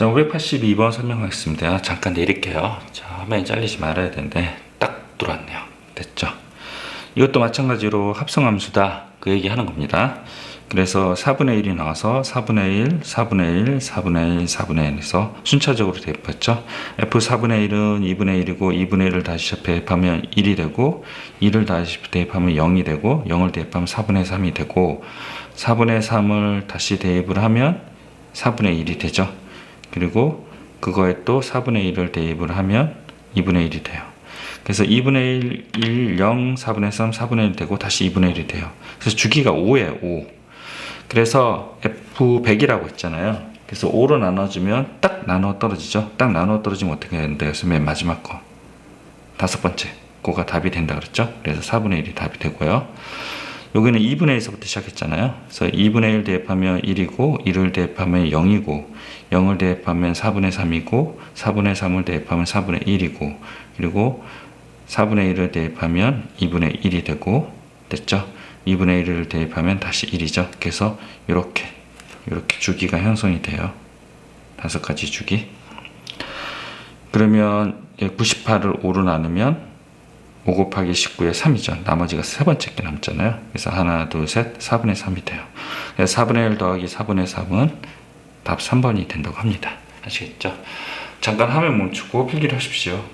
자, 582번 설명하겠습니다. 잠깐 내릴게요. 자, 화면이 잘리지 말아야 되는데 딱 들어왔네요. 됐죠? 이것도 마찬가지로 합성함수다. 그 얘기 하는 겁니다. 그래서 4분의 1이 나와서 4분의 1, 4분의 1, 4분의 1, 4분의 1에서 순차적으로 대입했죠. F 4분의 1은 2분의 1이고 2분의 1을 다시 대입하면 1이 되고 2를 다시 대입하면 0이 되고 0을 대입하면 4분의 3이 되고 4분의 3을 다시 대입을 하면 4분의 1이 되죠. 그리고 그거에 또 4분의 1을 대입을 하면 2분의 1이 돼요. 그래서 2분의 1, 1, 0, 4분의 3, 4분의 1 되고 다시 2분의 1이 돼요. 그래서 주기가 5예요, 5. 그래서 F100이라고 했잖아요. 그래서 5로 나눠주면 딱 나눠 떨어지죠. 딱 나눠 떨어지면 어떻게 되는데 그래서 맨 마지막 거. 다섯 번째. 그거가 답이 된다 그랬죠. 그래서 4분의 1이 답이 되고요. 여기는 2분의 1에서부터 시작했잖아요. 그래서 2분의 1 대입하면 1이고 1을 대입하면 0이고 0을 대입하면 4분의 3이고 4분의 3을 대입하면 4분의 1이고 그리고 4분의 1을 대입하면 2분의 1이 되고 됐죠? 2분의 1을 대입하면 다시 1이죠. 그래서 이렇게 이렇게 주기가 형성이 돼요. 다섯 가지 주기. 그러면 98을 5로 나누면 5 곱하기 19의 3이죠. 나머지가 세 번째 게 남잖아요. 그래서 하나, 둘, 셋, 4분의 3이 돼요. 그래서 4분의 1 더하기 4분의 3은 답 3번이 된다고 합니다. 아시겠죠? 잠깐 화면 멈추고 필기를 하십시오.